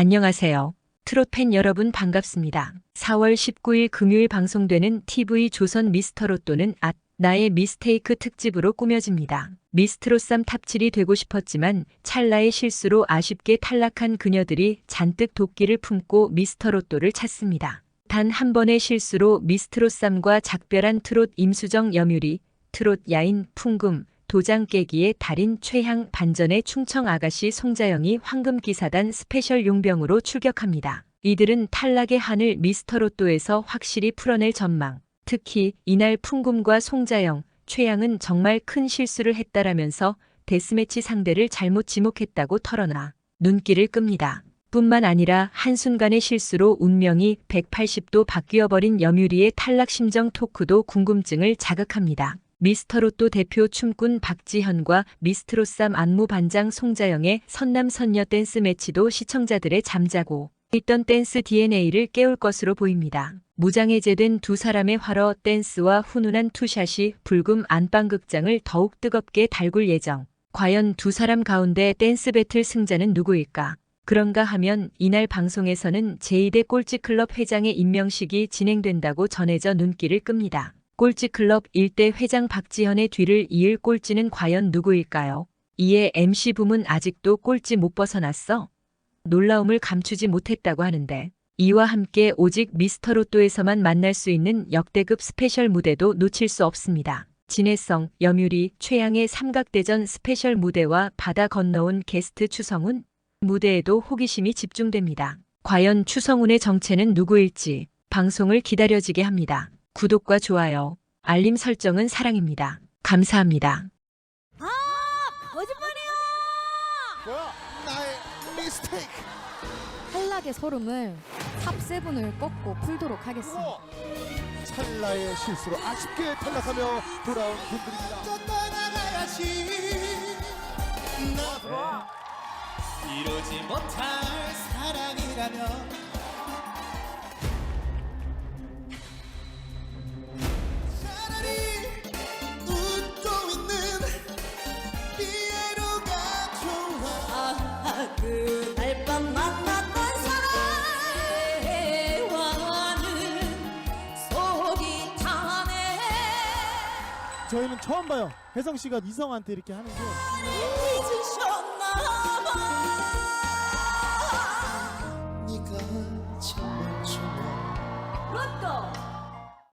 안녕하세요. 트롯 팬 여러분 반갑습니다. 4월 19일 금요일 방송되는 TV 조선 미스터 로또는 앗 나의 미스테이크 특집으로 꾸며집니다. 미스트로쌈 탑7이 되고 싶었지만 찰나의 실수로 아쉽게 탈락한 그녀들이 잔뜩 도끼를 품고 미스터 로또를 찾습니다. 단 한 번의 실수로 미스트로쌈과 작별한 트롯 임수정 여뮤리, 트롯 야인 풍금, 도장 깨기의 달인 최향 반전의 충청 아가씨 송자영이 황금기사단 스페셜 용병으로 출격합니다. 이들은 탈락의 한을 미스터로또에서 확실히 풀어낼 전망. 특히 이날 풍금과 송자영, 최양은 정말 큰 실수를 했다라면서 데스매치 상대를 잘못 지목했다고 털어놔 눈길을 끕니다. 뿐만 아니라 한순간의 실수로 운명이 180도 바뀌어버린 여뮤리의 탈락 심정 토크도 궁금증을 자극합니다. 미스터로또 대표 춤꾼 박지현과 미스트로쌈 안무 반장 송자영의 선남 선녀 댄스 매치도 시청자들의 잠자고 있던 댄스 DNA를 깨울 것으로 보입니다. 무장해제된 두 사람의 활어 댄스와 훈훈한 투샷이 불금 안방극장을 더욱 뜨겁게 달굴 예정. 과연 두 사람 가운데 댄스 배틀 승자는 누구일까? 그런가 하면 이날 방송에서는 제2대 꼴찌클럽 회장의 임명식이 진행된다고 전해져 눈길을 끕니다. 꼴찌클럽 일대 회장 박지현의 뒤를 이을 꼴찌는 과연 누구일까요? 이에 MC 붐은 아직도 꼴찌 못 벗어났어? 놀라움을 감추지 못했다고 하는데 이와 함께 오직 미스터 로또에서만 만날 수 있는 역대급 스페셜 무대도 놓칠 수 없습니다. 진해성, 여뮤리, 최양의 삼각대전 스페셜 무대와 바다 건너온 게스트 추성훈 무대에도 호기심이 집중됩니다. 과연 추성훈의 정체는 누구일지 방송을 기다려지게 합니다. 구독과 좋아요, 알림 설정은 사랑입니다. 감사합니다. 거짓말이야! 뭐야? 나의 미스테이크. 탈락의 소름을 탑세븐을 꺾고 풀도록 하겠습니다. 우와. 찰나의 실수로 아쉽게 탈락하며 돌아온 분들입니다. 떠나가야지. 나 이루지 못할 사랑이라면 저희는 처음 봐요. 혜성 씨가 이성한테 이렇게 하는 게. 잊으셨나봐